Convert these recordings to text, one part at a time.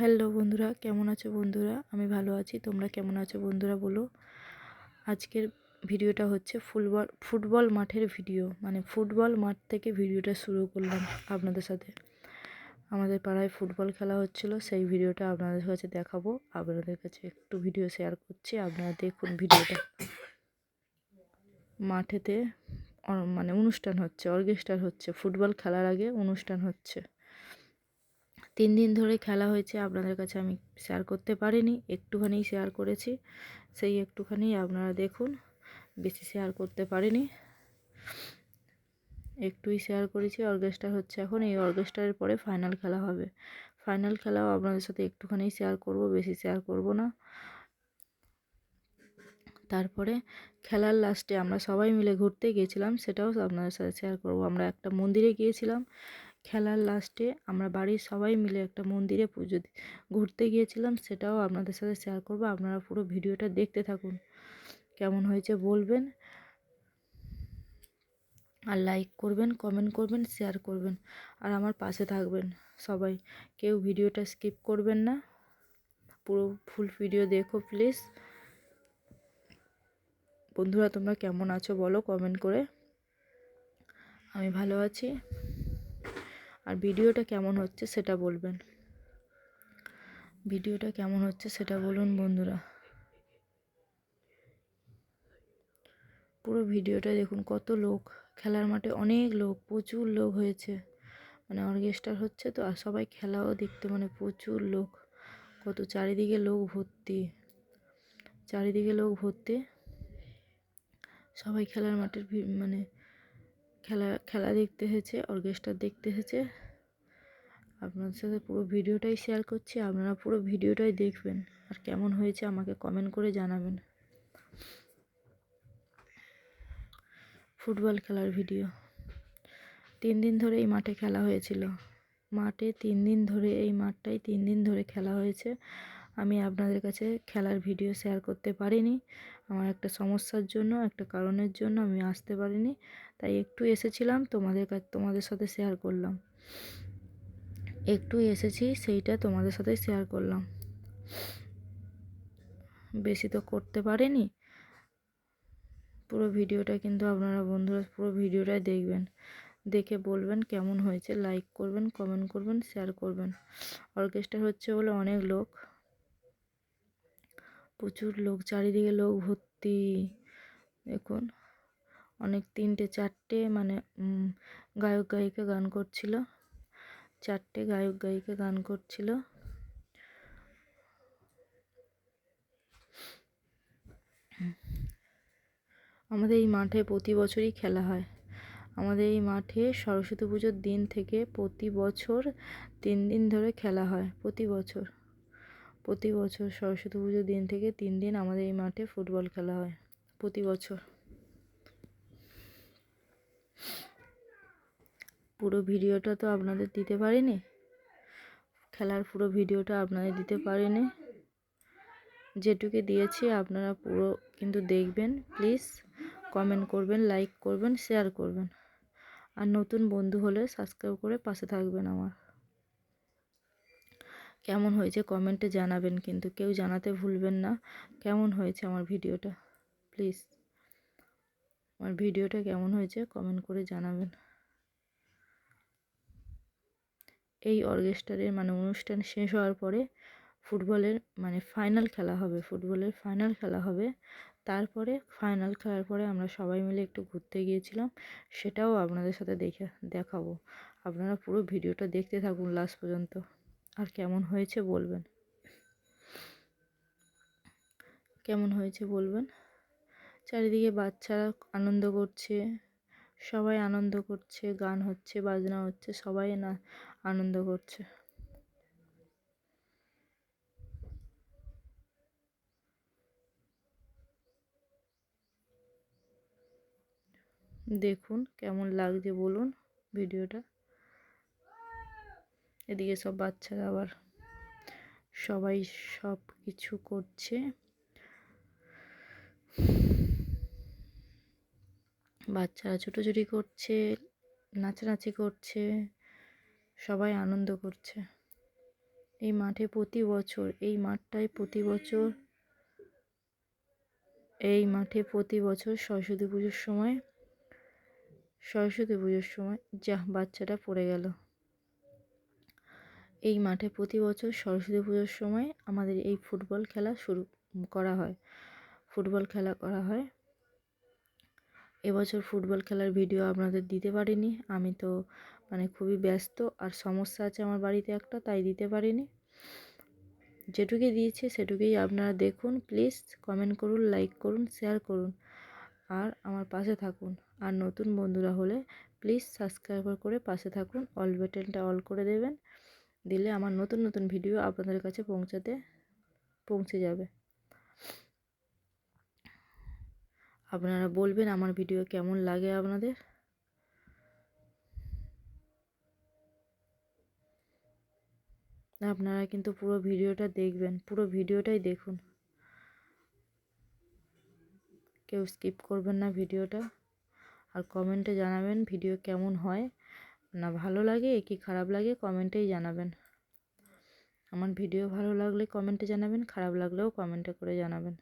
Hello বন্ধুরা, কেমন আছো বন্ধুরা? আমি ভালো আছি, তোমরা কেমন আছো বন্ধুরা বলো? আজকের ভিডিওটা হচ্ছে ফুটবল ফুটবল মাঠের ভিডিও মানে ফুটবল মাঠ থেকে ভিডিওটা শুরু করলাম আপনাদের সাথে। আমাদের পাড়ায় ফুটবল খেলা হচ্ছিল, সেই ভিডিওটা আপনাদের কাছে দেখাবো, আপনাদের কাছে একটু ভিডিও শেয়ার করছি, আপনারা দেখুন ভিডিওটা। মাঠেতে মানে অনুষ্ঠান হচ্ছে অর্কেস্ট্রার হচ্ছে, ফুটবল খেলার আগে অনুষ্ঠান হচ্ছে। তিন দিন ধরে খেলা হয়েছে, আপনাদের কাছে আমি শেয়ার করতে পারিনি, একটুখানি শেয়ার করেছি, সেই একটুখানি আপনারা দেখুন, বেশি শেয়ার করতে পারিনি। একটুই শেয়ার করেছি অর্কেস্ট্রা হচ্ছে এখন, এই অর্কেস্ট্রার পরে ফাইনাল খেলা হবে। ফাইনাল খেলাও আপনাদের সাথে একটুখানি শেয়ার করব, বেশি শেয়ার করব না। তারপরে খেলার লাস্টে আমরা সবাই মিলে ঘুরতে গিয়েছিলাম, সেটাও আপনাদের সাথে শেয়ার করব। আমরা একটা মন্দিরে গিয়েছিলাম খেলার লাস্টে আমরা বাড়ির সবাই মিলে একটা মন্দিরে পুজো ঘুরতে গিয়েছিলাম, সেটাও আপনাদের সাথে শেয়ার করব, আপনারা পুরো ভিডিওটা দেখতে থাকুন। কেমন হয়েছে বলবেন? আর লাইক করবেন কমেন্ট করবেন শেয়ার করবেন, আর আমার পাশে থাকবেন সবাই। কেউ ভিডিওটা স্কিপ করবেন না, পুরো ফুল ভিডিও দেখো প্লিজ বন্ধুরা, তোমরা কেমন আছো বলো কমেন্ট করে। আমি ভালো আছি। আর ভিডিওটা কেমন হচ্ছে সেটা বলবেন। ভিডিওটা কেমন হচ্ছে সেটা বলুন বন্ধুরা। পুরো ভিডিওটা দেখুন কত লোক, খেলার মাঠে অনেক লোক, প্রচুর লোক হয়েছে। মানে অর্কেস্ট্রার হচ্ছে তো, আর সবাই খেলাও দেখতে মানে প্রচুর লোক। কত চারিদিকে লোক ভর্তি, চারিদিকে লোক ভর্তি। সবাই খেলার মাঠের মানে খেলা খেলা দেখতে হয়েছে অর্কেস্ট্রা দেখতে হয়েছে। আপনাদের সাথে পুরো ভিডিওটাই শেয়ার করছি, আপনারা পুরো ভিডিওটাই দেখবেন। আর কেমন হয়েছে আমাকে কমেন্ট করে জানাবেন। ফুটবল খেলার ভিডিও। তিন দিন ধরে এই মাঠে খেলা হয়েছিল। মাঠে তিন দিন ধরে, এই মাঠটাই তিন দিন ধরে খেলা হয়েছে। আমি আপনাদের কাছে খেলার ভিডিও শেয়ার করতে পারিনি। আমার একটা সমস্যার জন্য, একটা কারণের জন্য আমি আসতে পারিনি। তাই একটু এসেছিলাম, তোমাদের কাছে তোমাদের সাথে শেয়ার করলাম। একটু এসেছি, সেইটা তোমাদের সাথে শেয়ার করলাম। বেশি তো করতে পারিনি। পুরো ভিডিওটা কিন্তু আপনারা বন্ধুরা পুরো ভিডিওটাই দেখবেন। দেখে বলবেন কেমন হয়েছে লাইক করবেন কমেন্ট করবেন শেয়ার করবেন। অর্কেস্ট্রা হচ্ছে বলে অনেক লোক। প্রচুর লোক, চারিদিকে লোক ভর্তি। দেখুন, অনেক তিনটে, চারটে মানে গায়ক, গায়িকা গান করছিল। চারটে গায়ক, গায়িকা গান করছিল। আমাদের এই মাঠে প্রতি বছরই খেলা হয়। আমাদের এই মাঠে সরস্বতী পুজোর দিন থেকে প্রতি বছর তিন দিন ধরে খেলা হয়, প্রতি বছর। প্রতি বছর সরস্বতী পুজোর দিন থেকে তিন দিন আমাদের এই মাঠে ফুটবল খেলা হয়, প্রতি বছর। পুরো ভিডিওটা তো আপনাদের দিতে পারিনি? খেলার পুরো ভিডিওটা আপনাদের দিতে পারিনি? যেটুকু দিয়েছি আপনারা পুরো কিন্তু দেখবেন, প্লিজ কমেন্ট করবেন, লাইক করবেন, শেয়ার করবেন। আর নতুন বন্ধু হলে সাবস্ক্রাইব করে পাশে থাকবেন আমার। কেমন হয়েছে কমেন্টে জানাবেন কিন্তু। কেউ জানাতে ভুলবেন না। কেমন হয়েছে আমার ভিডিওটা? প্লিজ আমার ভিডিওটা কেমন হয়েছে কমেন্ট করে জানাবেন। এই অর্কেস্ট্রারের মানে অনুষ্ঠান শেষ হওয়ার পরে ফুটবলের মানে ফাইনাল খেলা হবে। ফুটবলের ফাইনাল খেলা হবে। তারপরে ফাইনাল খেলার পরে আমরা সবাই মিলে একটু ঘুরতে গিয়েছিলাম। সেটাও আপনাদের সাথে দেখে দেখাবো। আপনারা পুরো ভিডিওটা দেখতে থাকুন লাস্ট পর্যন্ত। আর কেমন হয়েছে বলবেন? কেমন হয়েছে বলবেন? চারিদিকে বাচ্চারা আনন্দ করছে, সবাই আনন্দ করছে, গান হচ্ছে, বাজনা হচ্ছে, সবাই না আনন্দ করছে। দেখুন কেমন লাগছে বলুন ভিডিওটা। এদিকে সব বাচ্চারা আবার সবাই সব কিছু করছে। বাচ্চারা ছুটোছুটি করছে, নাচানাচি করছে, সবাই আনন্দ করছে। এই মাঠে প্রতি বছর, এই মাঠটায় প্রতি বছর, এই মাঠে প্রতি বছর সরস্বতী পুজোর সময়, সরস্বতী পুজোর সময় যা বাচ্চাটা পড়ে গেল। এই মাঠে প্রতি বছর সরস্বতী পুজোর সময় আমাদের এই ফুটবল খেলা শুরু করা হয়। ফুটবল খেলা করা হয়। এবছর ফুটবল খেলার ভিডিও আপনাদের দিতে পারিনি। আমি তো মানে খুবই ব্যস্ত আর সমস্যা আছে আমার বাড়িতে একটা, তাই দিতে পারিনি। যেটুকুই দিয়েছি সেটুকুই আপনারা দেখুন, প্লিজ কমেন্ট করুন, লাইক করুন, শেয়ার করুন আর আমার পাশে থাকুন। আর নতুন বন্ধুরা হলে প্লিজ সাবস্ক্রাইব করে পাশে থাকুন, অল বাটনটা অল করে দেবেন। দিলে আমার নতুন নতুন ভিডিও আপনাদের কাছে পৌঁছাতে, পৌঁছে যাবে। আপনারা বলবেন আমার ভিডিও কেমন লাগে আপনাদের? আপনারা কিন্তু পুরো ভিডিওটা দেখবেন, পুরো ভিডিওটাই দেখুন। কেউ স্কিপ করবেন না ভিডিওটা আর কমেন্টে জানাবেন ভিডিও কেমন হয়। না ভালো লাগে, কি খারাপ লাগে কমেন্টেই জানাবেন। আমার ভিডিও ভালো লাগলে কমেন্টে জানাবেন, খারাপ লাগলেও কমেন্টে করে জানাবেন।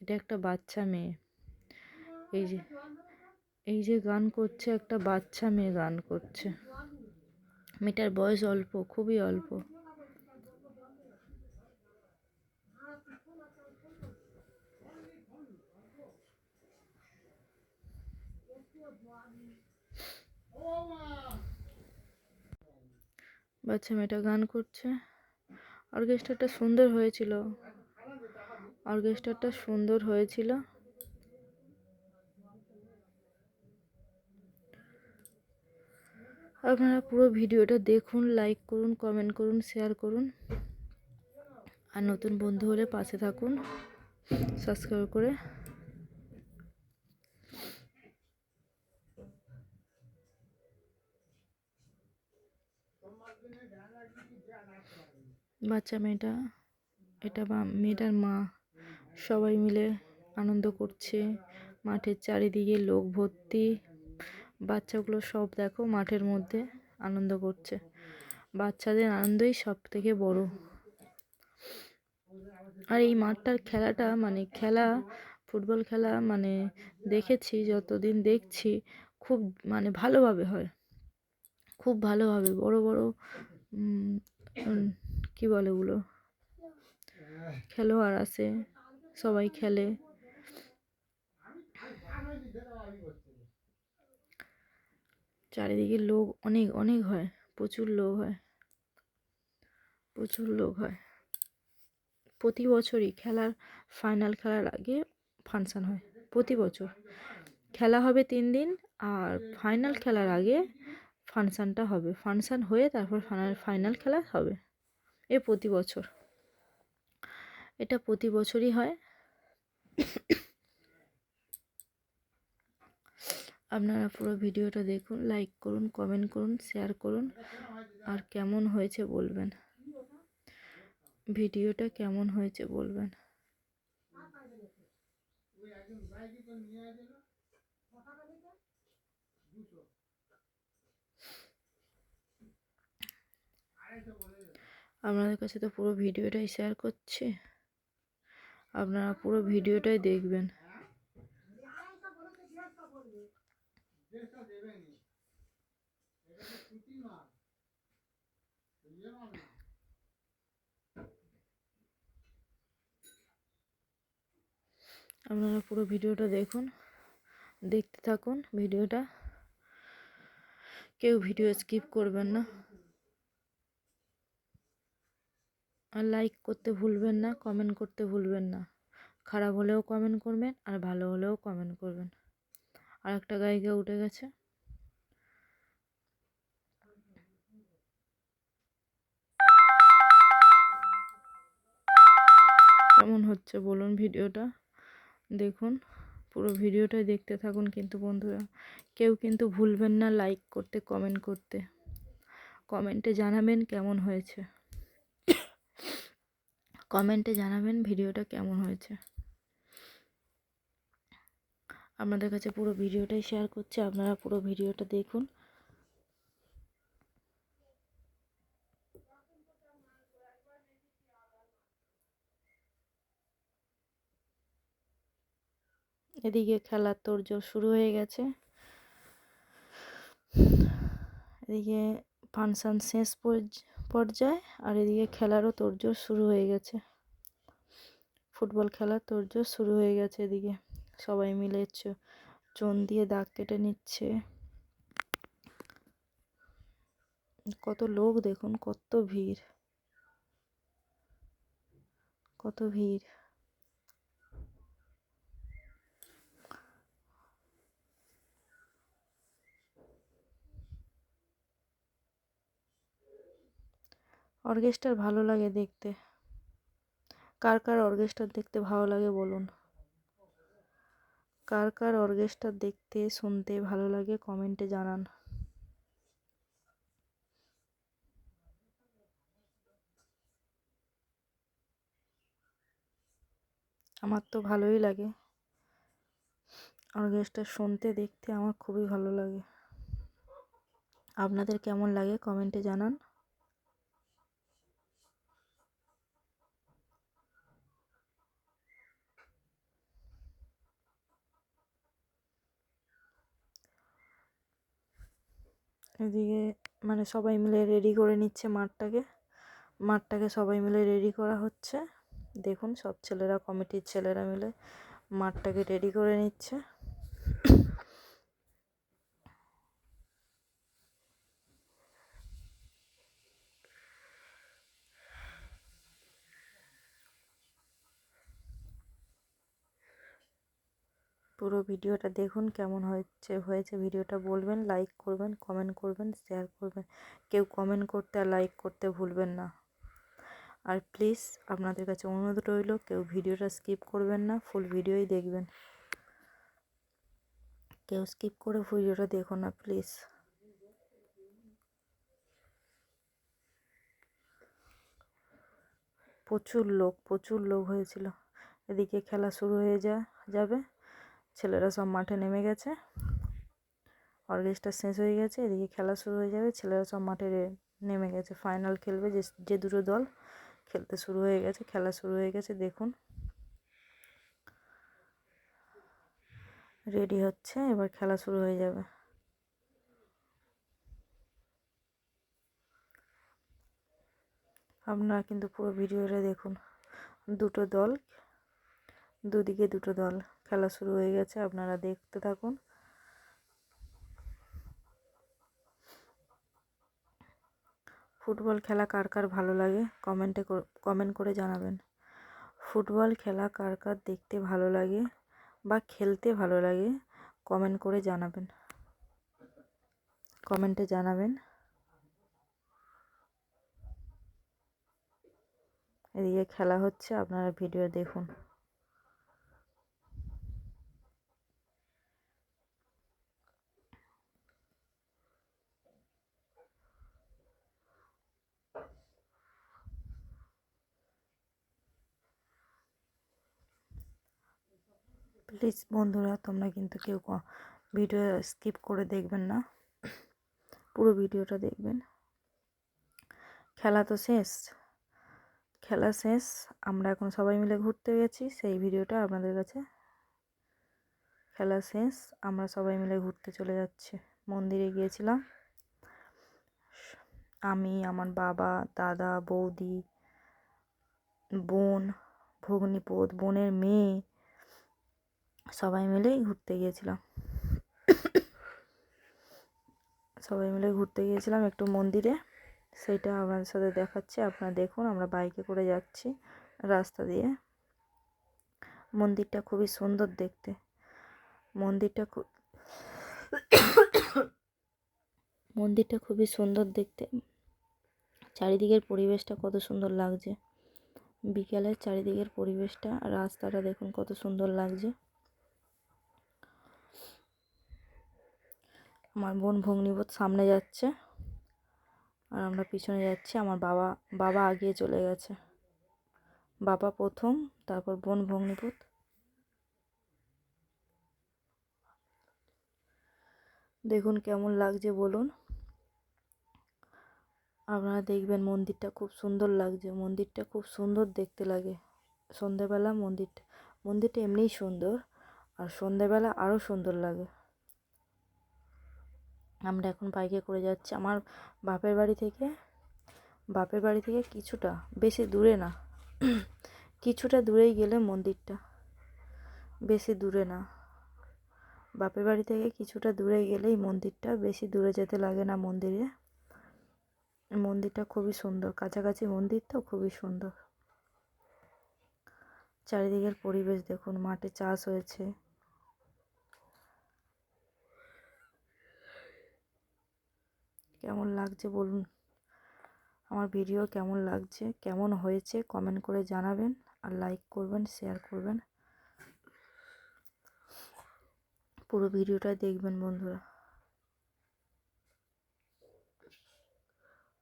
এটা একটা বাচ্চা মেয়ে। এই যে এই যে গান করছে, একটা বাচ্চা মেয়ে গান করছে। মেয়েটার বয়স অল্প, খুবই অল্প। বাচ্চা মেয়েটা গান করছে। অর্কেস্ট্রাটা সুন্দর হয়েছিল। অর্কেস্ট্রাটা সুন্দর হয়েছিল। আপনারা পুরো ভিডিওটা দেখুন লাইক করুন কমেন্ট করুন শেয়ার করুন। আর নতুন বন্ধু হলে পাশে থাকুন সাবস্ক্রাইব করে বাচ্চা মেয়েটা, এটা বা, মেয়েটার মা, সবাই মিলে আনন্দ করছে। মাঠের চারিদিকে লোক ভর্তি। বাচ্চাগুলো সব দেখো মাঠের মধ্যে আনন্দ করছে। বাচ্চাদের আনন্দই সব থেকে বড়। আর এই মাঠটার খেলাটা মানে খেলা, ফুটবল খেলা মানে দেখেছি, যতদিন দেখছি, খুব মানে ভালোভাবে হয়। খুব ভালোভাবে, বড় বড় কি বলে ওগুলো? খেলোয়াড় আছে, সবাই খেলে। চারিদিকে লোক অনেক অনেক হয়, প্রচুর লোক হয়। প্রচুর লোক হয়। প্রতি বছরই খেলার ফাইনাল খেলার আগে ফাংশান হয়, প্রতি বছর। খেলা হবে তিন দিন আর ফাইনাল খেলার আগে ফাংশানটা হবে। ফাংশান হয়ে তারপর ফাইনাল খেলা হবে। এ প্রতি বছর। এটা প্রতি বছরই হয়। আপনারা পুরো ভিডিওটা দেখুন লাইক করুন কমেন্ট করুন শেয়ার করুন। আর কেমন হয়েছে বলবেন। ভিডিওটা কেমন হয়েছে বলবেন। আপনাদের কাছে তো পুরো ভিডিওটাই শেয়ার করছি। আপনারা পুরো ভিডিওটাই দেখবেন। আপনারা পুরো ভিডিওটা দেখুন, দেখতে থাকুন ভিডিওটা। কেউ ভিডিও স্কিপ করবেন না। আর লাইক করতে ভুলবেন না কমেন্ট করতে ভুলবেন না। খারাপ হলেও কমেন্ট করবেন, আর ভালো হলেও কমেন্ট করবেন। আর একটা গায়িকা উঠে গেছে। কেমন হচ্ছে বলুন ভিডিওটা? দেখুন, পুরো ভিডিওটাই দেখতে থাকুন কিন্তু বন্ধুরা। কেউ কিন্তু ভুলবেন না লাইক করতে কমেন্ট করতে। কমেন্টে জানাবেন কেমন হয়েছে। কমেন্টে জানাবেন ভিডিওটা কেমন হয়েছে। আপনাদের কাছে পুরো ভিডিওটাই শেয়ার করছি, আপনারা পুরো ভিডিওটা দেখুন। এদিকে খেলার তোড়জোড় শুরু হয়ে গেছে। এদিকে ফাংশান শেষ পর্য- পর্যায়ে আর এদিকে খেলারও তোড়জোড় শুরু হয়ে গেছে। ফুটবল খেলার তোড়জোড় শুরু হয়ে গেছে এদিকে। সবাই মিলে চোন দিয়ে দাগ কেটে নিচ্ছে। কত লোক দেখুন, কত ভিড়। কত ভিড়। অর্কেস্ট্রার ভালো লাগে দেখতে। কার কার অর্কেস্ট্রার দেখতে ভালো লাগে বলুন? কার কার অর্কেস্ট্রার দেখতে, শুনতে ভালো লাগে কমেন্টে জানান। আমার তো ভালোই লাগে। অর্কেস্ট্রা শুনতে, দেখতে আমার খুবই ভালো লাগে। আপনাদের কেমন লাগে কমেন্টে জানান। এদিকে মানে সবাই মিলে রেডি করে নিচ্ছে মাঠটাকে। মাঠটাকে সবাই মিলে রেডি করা হচ্ছে। দেখুন সব ছেলেরা কমিটির ছেলেরা মিলে মাঠটাকে রেডি করে নিচ্ছে। পুরো ভিডিওটা দেখুন কেমন হয়েছে হয়েছে। ভিডিওটা বলবেন লাইক করবেন কমেন্ট করবেন শেয়ার করবেন। কেউ কমেন্ট করতে আর লাইক করতে ভুলবেন না। আর প্লিজ আপনাদের কাছে অনুরোধ রইল, কেউ ভিডিওটা স্কিপ করবেন না ফুল ভিডিওই দেখবেন। কেউ স্কিপ করে ভিডিওটা দেখো না প্লিজ প্রচুর লোক প্রচুর লোক হয়েছিল। এদিকে খেলা শুরু হয়ে যা, যাবে। ছেলেরা সব মাঠে নেমে গেছে। অর্কেস্ট্রা শেষ হয়ে গেছে, এদিকে খেলা শুরু হয়ে যাবে। ছেলেরা সব মাঠে নেমে গেছে। ফাইনাল খেলবে, যে যে দুটো দল খেলতে শুরু হয়ে গেছে, খেলা শুরু হয়ে গেছে, দেখুন। রেডি হচ্ছে, এবার খেলা শুরু হয়ে যাবে। আপনারা কিন্তু পুরো ভিডিওটা দেখুন। দুটো দল, দুদিকে দুটো দল। খেলা শুরু হয়ে গেছে, আপনারা দেখতে থাকুন। ফুটবল খেলা কার কার ভালো লাগে কমেন্টে কমেন্ট করে জানাবেন। ফুটবল খেলা কার কার দেখতে ভালো লাগে বা খেলতে ভালো লাগে কমেন্ট করে জানাবেন। কমেন্টে জানাবেন। এদিকে খেলা হচ্ছে, আপনারা ভিডিও দেখুন। প্লিজ বন্ধুরা, তোমরা কিন্তু কেউ ভিডিও স্কিপ করে দেখবেন না। পুরো ভিডিওটা দেখবেন। খেলা তো শেষ। খেলা শেষ। আমরা এখন সবাই মিলে ঘুরতে গেছি। সেই ভিডিওটা আপনাদের কাছে। খেলা শেষ। আমরা সবাই মিলে ঘুরতে চলে যাচ্ছি। মন্দিরে গিয়েছিলাম। আমি, আমার বাবা, দাদা, বৌদি, বোন ভগ্নিপোত বোনের মেয়ে সবাই মিলেই ঘুরতে গিয়েছিলাম। সবাই মিলে ঘুরতে গিয়েছিলাম একটু মন্দিরে। সেইটা আপনাদের সাথে দেখাচ্ছি। আপনারা দেখুন, আমরা বাইকে করে যাচ্ছি রাস্তা দিয়ে। মন্দিরটা খুবই সুন্দর দেখতে। মন্দিরটা খুব মন্দিরটা খুবই সুন্দর দেখতে। চারিদিকের পরিবেশটা কত সুন্দর লাগছে। বিকেলের চারিদিকের পরিবেশটা, রাস্তাটা দেখুন কত সুন্দর লাগছে। আমার বোন ভগ্নিপথ সামনে যাচ্ছে। আর আমরা পিছনে যাচ্ছি। আমার বাবা বাবা আগিয়ে চলে গেছে। বাবা প্রথম, তারপর বোন ভগ্নিপথ দেখুন কেমন লাগছে, বলুন। আপনারা দেখবেন মন্দিরটা খুব সুন্দর লাগছে। মন্দিরটা খুব সুন্দর দেখতে লাগে। সন্ধেবেলা মন্দিরটা মন্দিরটা এমনিই সুন্দর, আর সন্ধেবেলা আরও সুন্দর লাগে। আমরা এখন বাইকে করে যাচ্ছি। আমার বাপের বাড়ি থেকে, বাপের বাড়ি থেকে কিছুটা, বেশি দূরে না। কিছুটা দূরেই গেলে মন্দিরটা। বেশি দূরে না। বাপের বাড়ি থেকে কিছুটা দূরে গেলেই মন্দিরটা। বেশি দূরে যেতে লাগে না মন্দিরে। মন্দিরটা খুবই সুন্দর। কাছাকাছি মন্দির তো, খুবই সুন্দর। চারিদিকের পরিবেশ দেখুন, মাঠে চাষ হয়েছে। কেমন লাগছে বলুন? আমার ভিডিও কেমন লাগছে? কেমন হয়েছে? কমেন্ট করে জানাবেন আর লাইক করবেন শেয়ার করবেন। পুরো ভিডিওটা দেখবেন বন্ধুরা।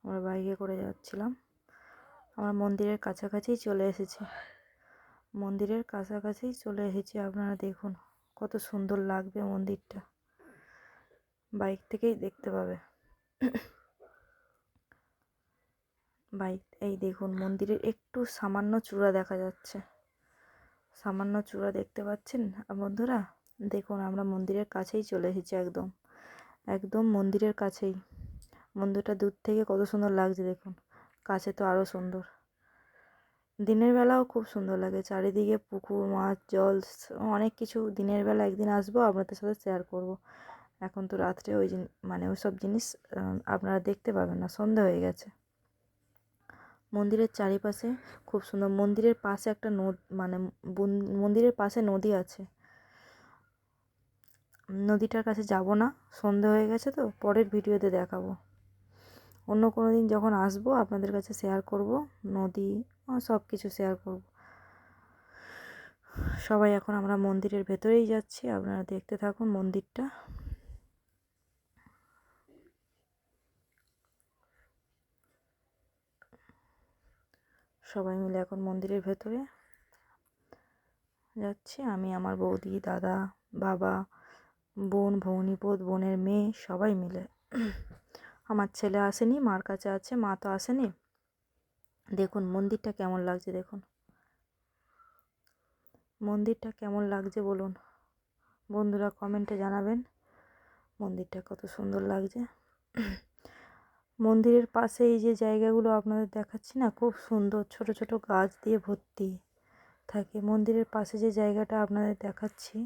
আমরা বাইকে করে যাচ্ছিলাম। আমরা মন্দিরের কাছাকাছিই চলে এসেছি। মন্দিরের কাছাকাছিই চলে এসেছি। আপনারা দেখুন কত সুন্দর লাগবে মন্দিরটা। বাইক থেকেই দেখতে পাবে। বাইক এই দেখুন, মন্দিরের একটু সামান্য চূড়া দেখা যাচ্ছে। সামান্য চূড়া দেখতে পাচ্ছেন, বন্ধুরা? দেখুন, আমরা মন্দিরের কাছেই চলে এসেছি একদম। একদম মন্দিরের কাছেই। মন্দিরটা দূর থেকে কত সুন্দর লাগছে, দেখুন। কাছে তো আরও সুন্দর। দিনের বেলাও খুব সুন্দর লাগে। চারিদিকে পুকুর, মাছ, জল, অনেক কিছু দিনের বেলা একদিন আসব, আপনাদের সাথে শেয়ার করব। এখন তো রাত্রে ওই মানে ওই সব জিনিস আপনারা দেখতে পাবেন না, সন্ধে হয়ে গেছে। মন্দিরের চারিপাশে খুব সুন্দর, মন্দিরের পাশে একটা নদ মানে মন্দিরের পাশে নদী আছে। নদীটার কাছে যাব না, সন্ধে হয়ে গেছে তো, পরের ভিডিওতে দেখাবো। অন্য কোনো দিন যখন আসব, আপনাদের কাছে শেয়ার করব, নদী সব কিছু শেয়ার করব। সবাই এখন আমরা মন্দিরের ভেতরেই যাচ্ছি, আপনারা দেখতে থাকুন মন্দিরটা। সবাই মিলে এখন মন্দিরের ভেতরে যাচ্ছি। আমি, আমার বৌদি, দাদা, বাবা, বোন ভৌনিপোত বোনের মেয়ে, সবাই মিলে। আমার ছেলে আসেনি, মার কাছে আছে, মা তো আসেনি। দেখুন, মন্দিরটা কেমন লাগছে দেখুন। মন্দিরটা কেমন লাগছে বলুন? বন্ধুরা কমেন্টে জানাবেন মন্দিরটা কত সুন্দর লাগছে। মন্দিরের পাশে এই যে জায়গাগুলো আপনাদের দেখাচ্ছি না, খুব সুন্দর ছোট ছোট গাছ দিয়ে ভর্তি থাকে। মন্দিরের পাশে যে জায়গাটা আপনাদের দেখাচ্ছি,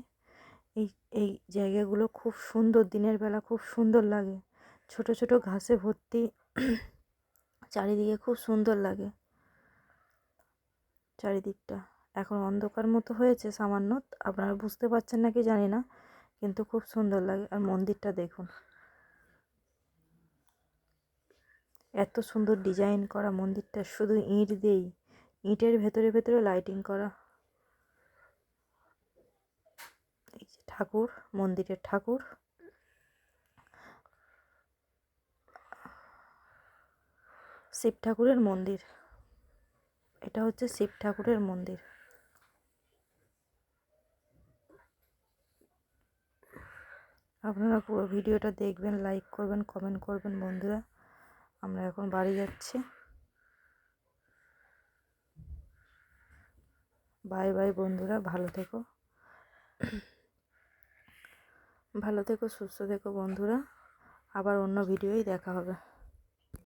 এই এই জায়গাগুলো খুব সুন্দর, দিনের বেলা খুব সুন্দর লাগে। ছোট ছোট ঘাসে ভর্তি, চারিদিকে খুব সুন্দর লাগে। চারিদিকটা এখন অন্ধকার মতো হয়েছে সামান্য, আপনারা বুঝতে পারছেন নাকি জানি না, কিন্তু খুব সুন্দর লাগে। আর মন্দিরটা দেখুন। এত সুন্দর ডিজাইন করা মন্দিরটা শুধু ইঁট দিয়েই, ইঁটের ভেতরে ভেতরে লাইটিং করা। এই যে ঠাকুর, মন্দিরের ঠাকুর। শিব ঠাকুরের মন্দির। এটা হচ্ছে শিব ঠাকুরের মন্দির। আপনারা পুরো ভিডিওটা দেখবেন লাইক করবেন কমেন্ট করবেন বন্ধুরা। আমরা এখন বাড়ি যাচ্ছি। বাই বাই বন্ধুরা, ভালো থেকো। ভালো থেকো, সুস্থ থেকো বন্ধুরা। আবার অন্য ভিডিওই দেখা হবে।